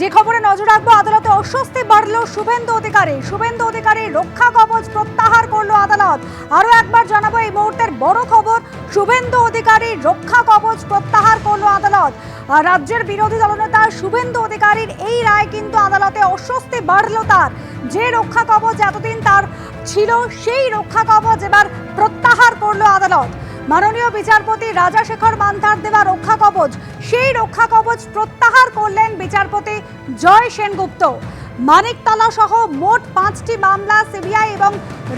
যে খবরে নজর রাখব, আদালতে অস্বস্তি বাড়ল শুভেন্দু অধিকারী। শুভেন্দু অধিকারী রক্ষা কবচ প্রত্যাহার করল আদালত। আরও একবার জানাব, এই মুহূর্তের বড় খবর, শুভেন্দু অধিকারী রক্ষা কবচ প্রত্যাহার করল আদালত। রাজ্যের বিরোধী দলনেতা শুভেন্দু অধিকারীর এই রায় কিন্তু আদালতে অস্বস্তি বাড়ল তার। যে রক্ষা কবচ এতদিন তার ছিল, সেই রক্ষা কবচ এবার প্রত্যাহার করল আদালত। মাননীয় বিচারপতি রাজাশেখর মান্থার দেওয়া রক্ষা কবচ। সেই রক্ষা কবচ প্রত্যাহার করলেন বিচারপতি জয় সেনগুপ্ত। মানিকতলা সহ মোট পাঁচটি মামলা সিবিআই এবং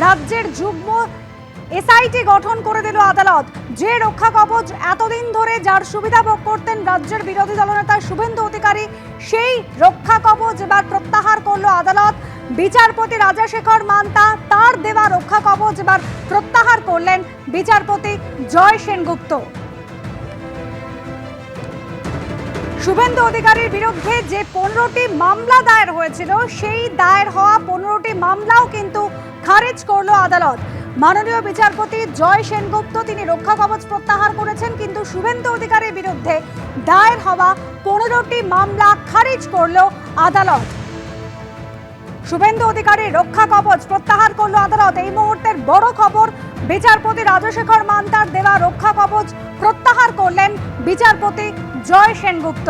রাজ্যের যুগ্ম এসআইটি গঠন করে দিল আদালত। যে রক্ষা কবচ এতদিন ধরে যার সুবিধা ভোগ করতেন রাজ্যের বিরোধী দলনেতা শুভেন্দু অধিকারী, সেই রক্ষা কবচ এবার প্রত্যাহার করল আদালত। বিচারপতি রাজাশেখর মান্তা তার দেওয়া রক্ষা কবচ এবার প্রত্যাহার করলেন বিচারপতি জয় সেনগুপ্ত। শুভেন্দু অধিকারীর বিরুদ্ধে যে পনেরোটি মামলা দায়ের হয়েছিল, সেই দায়ের হওয়া পনেরোটি মামলাও কিন্তু খারিজ করল আদালত। মাননীয় বিচারপতি জয় সেনগুপ্ত তিনি রক্ষা কবচ প্রত্যাহার করেছেন, কিন্তু শুভেন্দু অধিকারীর বিরুদ্ধে দায়ের হওয়া পনেরোটি মামলা খারিজ করল আদালত। শুভেন্দু অধিকারীর রক্ষা কবচ প্রত্যাহার করল আদালত। এই মুহূর্তের বড় খবর, বিচারপতি রাজশেখর মান্তার দেওয়া রক্ষা কবচ প্রত্যাহার করলেন বিচারপতি জয় সেনগুপ্ত।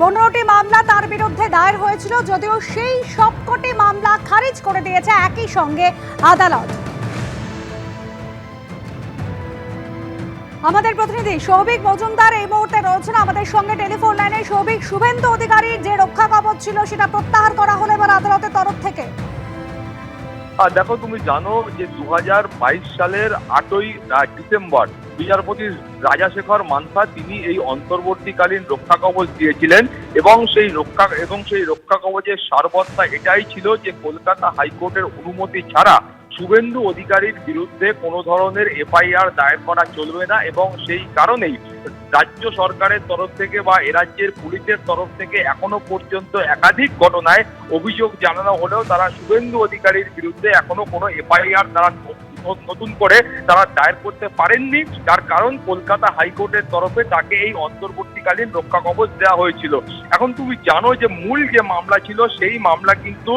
পনেরোটি মামলা তার বিরুদ্ধে দায়ের হয়েছিল, যদিও সেই সবকটি মামলা খারিজ করে দিয়েছে একই সঙ্গে আদালত। আমাদের প্রতিনিধি সৌভিক মজুমদার এই মুহূর্তে রয়েছেন আমাদের সঙ্গে টেলিফোন লাইনে। সৌভিক, শুভেন্দু অধিকারীর যে রক্ষা কবচ ছিল সেটা প্রত্যাহার করা হলো এবার আদালতের তরফ থেকে। দেখো, তুমি জানো যে দু সালের আটই ডিসেম্বর বিচারপতি রাজাশেখর মানসা তিনি এই অন্তর্বর্তীকালীন রক্ষা কবচ দিয়েছিলেন এবং সেই রক্ষা, এবং সেই রক্ষা কবচের সারবত্তা এটাই ছিল যে কলকাতা হাইকোর্টের অনুমতি ছাড়া শুভেন্দু অধিকারীর বিরুদ্ধে কোনো ধরনের এফআইআর দায়ের করা চলবে না এবং সেই কারণেই রাজ্য সরকারের তরফ থেকে বা রাজ্যের পুলিশের তরফ থেকে এখনও পর্যন্ত একাধিক ঘটনায় অভিযোগ জানানো হলেও তারা শুভেন্দু অধিকারীর বিরুদ্ধে এখনও কোনো এফআইআর তারা নতুন করে তারা দায়ের করতে পারেননি। তার কারণ কলকাতা হাইকোর্টের তরফে তাকে এই অন্তর্বর্তীকালীন রক্ষা কবচ দেওয়া হয়েছিল। এখন তুমি জানো যে মূল যে মামলা ছিল, সেই মামলা কিন্তু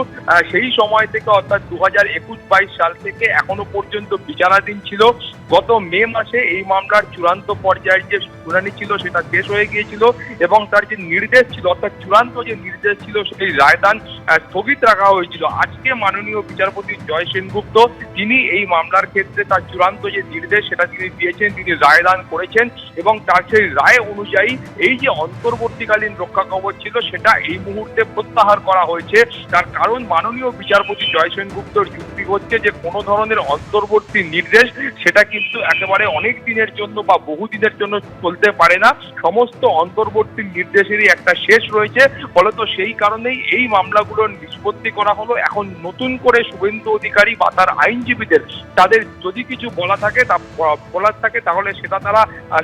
সেই সময় থেকে অর্থাৎ দু হাজার একুশ বাইশ সাল থেকে এখনও পর্যন্ত বিচারাধীন ছিল। গত মে মাসে এই মামলার চূড়ান্ত পর্যায়ের যে শুনানি ছিল সেটা শেষ হয়ে গিয়েছিল এবং তার যে নির্দেশ ছিল, অর্থাৎ চূড়ান্ত যে নির্দেশ ছিল সেই রায়দান স্থগিত রাখা হয়েছিল। আজকে মাননীয় বিচারপতি জয় সেনগুপ্ত, তিনি এই মামলার ক্ষেত্রে তার চূড়ান্ত যে নির্দেশ সেটা তিনি দিয়েছেন, তিনি রায়দান করেছেন এবং তার সেই রায় অনুযায়ী এই যে অন্তর্বর্তীকালীন রক্ষা কবচ ছিল সেটা এই মুহূর্তে প্রত্যাহার করা হয়েছে। তার কারণ মাননীয় বিচারপতি জয় সেনগুপ্তর যুক্তি হচ্ছে যে কোনো ধরনের অন্তর্বর্তী নির্দেশ সেটা কিন্তু একেবারে অনেক দিনের জন্য বা বহু দিনের জন্য চলতে পারে না। সমস্ত অন্তর্বর্তী নির্দেশেরই একটা শেষ রয়েছে। ফলত সেই কারণেই এই মামলাগুলোর নিষ্পত্তি করা হলো। এখন নতুন করে শুভেন্দু অধিকারী বা তার আইনজীবীদের তাদের যদি কিছু বলা থাকে তা বলার থাকে, তাহলে সেটা তারা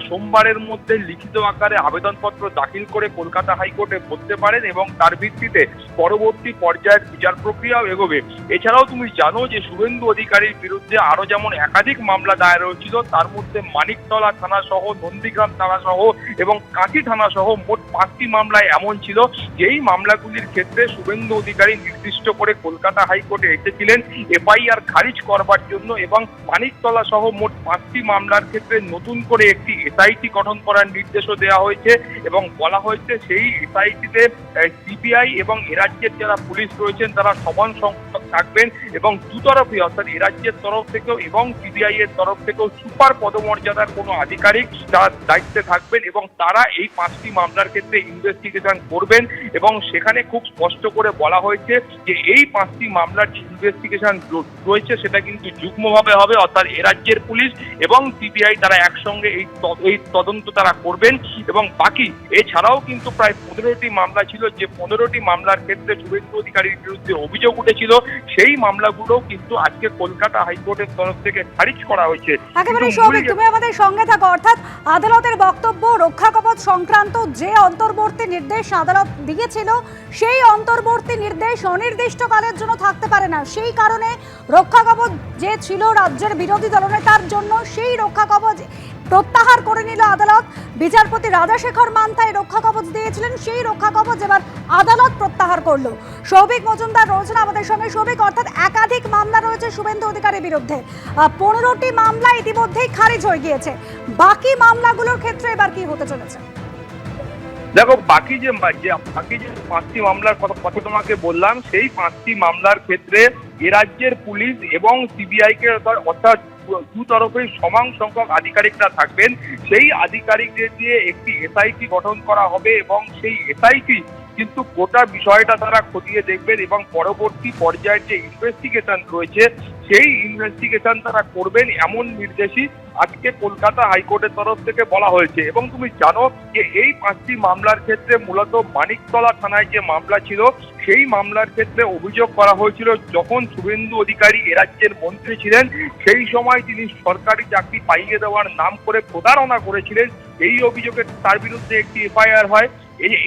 সোমবারের মধ্যে লিখিত আকারে আবেদনপত্র দাখিল করে কলকাতা হাইকোর্টে বলতে পারেন এবং তার ভিত্তিতে পরবর্তী পর্যায়ের বিচার প্রক্রিয়াও এগোবে। এছাড়াও তুমি জানো যে শুভেন্দু অধিকারীর বিরুদ্ধে আরও যেমন একাধিক মামলা দায়ের হয়েছিল তার মধ্যে মানিকতলা থানা সহ নন্দীগ্রাম থানা সহ এবং কাঁথি থানা সহ মোট পাঁচটি মামলায় এমন ছিল। যেই মামলাগুলির ক্ষেত্রে শুভেন্দু অধিকারী নির্দিষ্ট করে কলকাতা হাইকোর্টে এসেছিলেন এফআইআর খারিজ করবার জন্য এবং মানিকতলা সহ মোট পাঁচটি মামলার ক্ষেত্রে নতুন করে একটি এসআইটি গঠন করার নির্দেশও দেওয়া হয়েছে এবং বলা হয়েছে সেই এসআইটিতে সিবিআই এবং এরাজ্যের যারা পুলিশ রয়েছেন, তারা সমান সংখ্যক থাকবেন এবং দুতরফে, অর্থাৎ এ রাজ্যের তরফ থেকেও এবং সিবিআই এর তরফ থেকেও সুপার পদমর্যাদার কোনো আধিকারিক তার দায়িত্বে থাকবেন এবং তারা এই পাঁচটি মামলার ক্ষেত্রে ইনভেস্টিগেশন করবেন এবং সেখানে খুব স্পষ্ট করে বলা হয়েছে যে এই পাঁচটি মামলার যে ইনভেস্টিগেশন রয়েছে সেটা কিন্তু যুগ্মভাবে হবে, অর্থাৎ এ রাজ্যের পুলিশ এবং সিবিআই তারা একসঙ্গে এই এই তদন্ত তারা করবেন এবং বাকি এছাড়াও কিন্তু প্রায় পনেরোটি মামলা ছিল, যে পনেরোটি মামলার ক্ষেত্রে শুভেন্দু অধিকারীর বিরুদ্ধে অভিযোগ উঠেছিল সেই মামলাগুলো কিন্তু আজকে কলকাতা হাইকোর্টের তরফ থেকে খারিজ করা হয়েছে। একেবারে সৌভিক তুমি আমাদের সঙ্গে থাকো। অর্থাৎ আদালতের বক্তব্য রক্ষা কবচ সংক্রান্ত যে অন্তর্বর্তী নির্দেশ আদালত দিয়েছিল সেই অন্তর্বর্তী নির্দেশ অনির্দিষ্টকালের জন্য থাকতে পারে না। সেই কারণে রক্ষা কবচ যে ছিল রাজ্যের বিরোধী দলনেতার জন্য সেই রক্ষা কবচ প্রত্যাহার করে নিল আদালত। বিচারপতি রাজাশেখর মান্থায় রক্ষা কবচ দিয়েছিলেন, সেই রক্ষা কবচ এবার আদালত প্রত্যাহার করল। সৌভিক মজুমদার রয়েছেন আমাদের সঙ্গে। সৌভিক, অর্থাৎ একাধিক মামলা রয়েছে শুভেন্দু অধিকারের বিরুদ্ধে। পনেরোটি মামলা ইতিমধ্যেই খারিজ হয়ে গিয়েছে। বাকি মামলাগুলোর ক্ষেত্রে এবার কি হতে চলেছে? দেখো, বাকি যে বাকি যে পাঁচটি মামলার কথা তোমাকে বললাম, সেই পাঁচটি মামলার ক্ষেত্রে এ রাজ্যের পুলিশ এবং সিবিআই কে অর্থাৎ দু তরফেই সমান সংখ্যক আধিকারিকরা থাকবেন। সেই আধিকারিকদের দিয়ে একটি এসআইটি গঠন করা হবে এবং সেই এসআইটি কিন্তু গোটা বিষয়টা তারা খতিয়ে দেখবেন এবং পরবর্তী পর্যায়ের যে ইনভেস্টিগেশন রয়েছে সেই ইনভেস্টিগেশন তারা করবেন, এমন নির্দেশই আজকে কলকাতা হাইকোর্টের তরফ থেকে বলা হয়েছে। এবং তুমি জানো যে এই পাঁচটি মামলার ক্ষেত্রে মূলত মানিকতলা থানায় যে মামলা ছিল, সেই মামলার ক্ষেত্রে অভিযোগ করা হয়েছিল যখন শুভেন্দু অধিকারী এ রাজ্যের মন্ত্রী ছিলেন, সেই সময় তিনি সরকারি চাকরি পাইয়ে দেওয়ার নাম করে প্রতারণা করেছিলেন। এই অভিযোগে তার বিরুদ্ধে একটি এফআইআর হয়।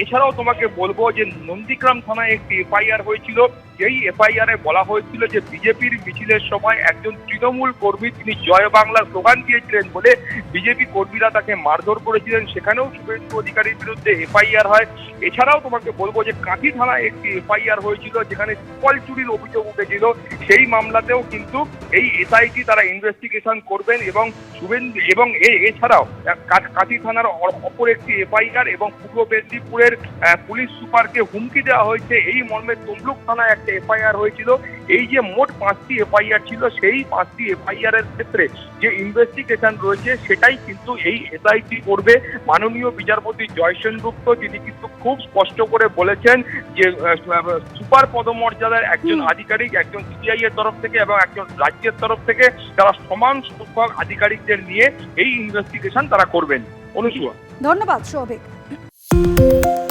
এছাড়াও তোমাকে বলব যে নন্দীগ্রাম থানায় একটি এফআইআর হয়েছিল। যেই এফআইআর এ বলা হয়েছিল যে বিজেপির মিছিলের সময় একজন তৃণমূল কর্মী তিনি জয় বাংলার স্লোগান দিয়েছিলেন বলে বিজেপি কর্মীরা তাকে মারধর করেছিলেন। সেখানেও শুভেন্দু অধিকারীর বিরুদ্ধে এফআইআর হয়। এছাড়াও তোমাকে বলব যে কাঁথি থানায় একটি এফআইআর হয়েছিল, যেখানে সুফল চুরির অভিযোগ উঠেছিল। সেই মামলাতেও কিন্তু এই এসআইটি তারা ইনভেস্টিগেশন করবেন এবং শুভেন্দু এবং এছাড়াও কাঁথি থানার অপর একটি এফআইআর এবং পূর্ব মেদিনীপুরের পুলিশ সুপারকে হুমকি দেওয়া হয়েছে। এই মর্মে তমলুক থানায় একটা এফআইআর হয়েছিল। এই যে মোট পাঁচটি এফআইআর ছিল সেই পাঁচটি এফআইআর এর ক্ষেত্রে যে ইনভেস্টিগেশন রয়েছে সেটাই কিন্তু এই এসআইটি করবে। মাননীয় বিচারপতি জয়সেন গুপ্ত তিনি কিন্তু খুব স্পষ্ট করে বলেছেন যে সুপার পদমর্যাদার একজন আধিকারিক একজন সিবিআই এর তরফ থেকে এবং একজন রাজ্যের তরফ থেকে তারা সমান সংখ্যক আধিকারিকদের নিয়ে এই ইনভেস্টিগেশন তারা করবেন। অনুসুয়া ধন্যবাদ সৌভিক। you.